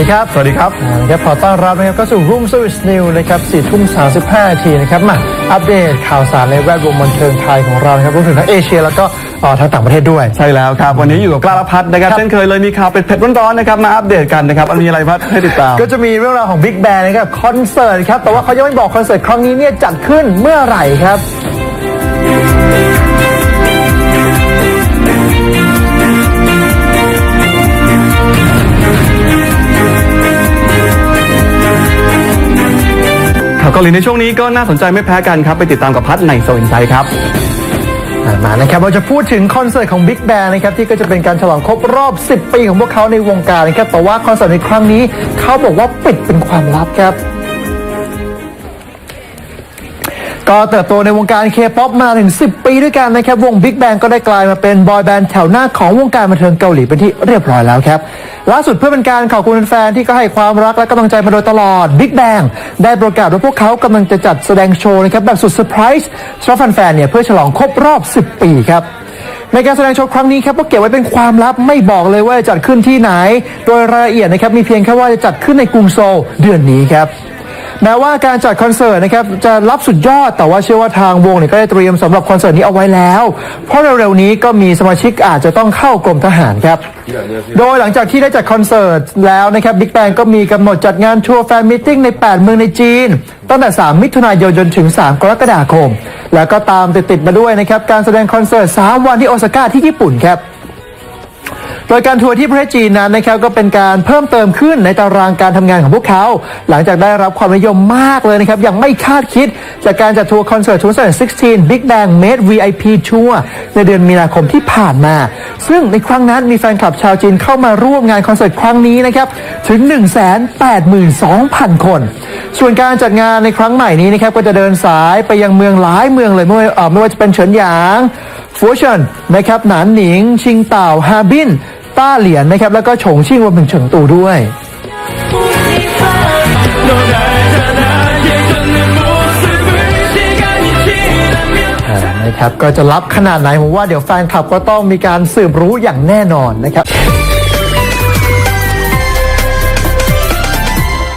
ดีครับ สวัสดีครับอ่านะครับขอต้อนรับนะครับก็สู่ Room Service New นะครับ4ทุ่ม35นาทีนะครับมาอัปเดตข่าวสารในแวดวงบันเทิงไทยของเรานะครับรวมถึงทั้งเอเชียแล้วก็เอ่อทั้งต่างประเทศด้วย ใช่แล้วครับ วันนี้อยู่กับกล้าละพัฒน์นะครับครับเช่นเคยเลยมีข่าวเป็นเผ็ดร้อนๆนะครับมาอัปเดตกันนะครับอันมีอะไรพัฒน์ให้ติดตาม ก็จะมีเรื่องราวของ Big Bang นะครับคอนเสิร์ตครับแต่ว่าเขายังไม่บอกคอนเสิร์ตครั้งนี้เนี่ยจัดขึ้นเมื่อไหร่ครับ เกาหลีในช่วงนี้ก็น่าสนใจไม่แพ้กันครับ ไปติดตามกับพัฒในโซนไซด์ครับมานะครับเราจะพูดถึงคอนเสิร์ตของ Big Bang นะครับที่ก็จะเป็นการฉลองครบรอบ 10 ปีของพวกเขาในวงการนะครับแต่ว่าคอนเสิร์ตในครั้งนี้เขาบอกว่าปิดเป็นความลับครับ ก็เติบโตในวงการเคป๊อปมาถึง 10 ปีด้วยกันนะครับ วง Big Bang ก็ได้กลายมาเป็นบอยแบนด์แถวหน้าของวงการบันเทิงเกาหลีเป็นที่เรียบร้อยแล้วครับ ล่าสุดเพื่อเป็นการขอบคุณแฟนที่ก็ให้ความรักและกำลังใจมาโดยตลอด Big Bang ได้ประกาศว่าพวกเขากำลังจะจัดแสดงโชว์นะครับแบบสุดเซอร์ไพรส์สำหรับแฟนๆเนี่ยเพื่อฉลองครบรอบ 10 ปีครับในการแสดงโชว์ครั้งนี้ครับก็เก็บไว้เป็นความลับไม่บอกเลยว่าจะจัดขึ้นที่ไหน โดยรายละเอียดนะครับมีเพียงแค่ว่าจะจัดขึ้นในกรุงโซลเดือนนี้ครับ แม้ว่าการจัดคอนเสิร์ตนะครับจะรับสุดยอดแต่ว่าเชื่อว่าทางวงเนี่ยก็ได้เตรียมสำหรับคอนเสิร์ตนี้เอาไว้แล้ว เพราะเร็วๆนี้ก็มีสมาชิกอาจจะต้องเข้ากรมทหารครับ โดยหลังจากที่ได้จัดคอนเสิร์ตแล้วนะครับบิ๊กแบงก็มีกำหนดจัดงานทัวร์แฟนมิทติ้งใน 8 เมืองในจีน ตั้งแต่ 3 มิถุนายนจนถึง 3 กรกฎาคม แล้วก็ตามติดๆมาด้วยนะครับการแสดงคอนเสิร์ต 3 วันที่โอซาก้าที่ญี่ปุ่นครับ ดยการทัวร์ที่ประเทศจีนนั้นนะครับก็เป็นการเพิ่มเติมขึ้นในตารางการทำงานของพวกเขา หลังจากได้รับความนิยมมากเลยนะครับอย่างไม่คาดคิด จากการจัดทัวร์คอนเสิร์ต2016 Big Bang Made VIP Tour ในเดือนมีนาคมที่ผ่านมา ซึ่งในครั้งนั้นมีแฟนคลับชาวจีนเข้ามาร่วมงานคอนเสิร์ตครั้งนี้นะครับถึง 182,000 คน ส่วนการจัดงานในครั้งใหม่นี้นะครับก็จะเดินสายไปยังเมืองหลายเมืองเลยไม่ว่าไม่ว่าจะเป็นเฉินหยางฟูเฉินนะครับหนานหนิง ชิงเต่าฮาบิน ต้าเหลียนนะครับ แล้วก็ฉงชิ่งรวมถึงเฉิงตูด้วย นะครับ ก็จะรับขนาดไหนผมว่าเดี๋ยวแฟนคลับก็ต้องมีการสืบรู้อย่างแน่นอนนะครับ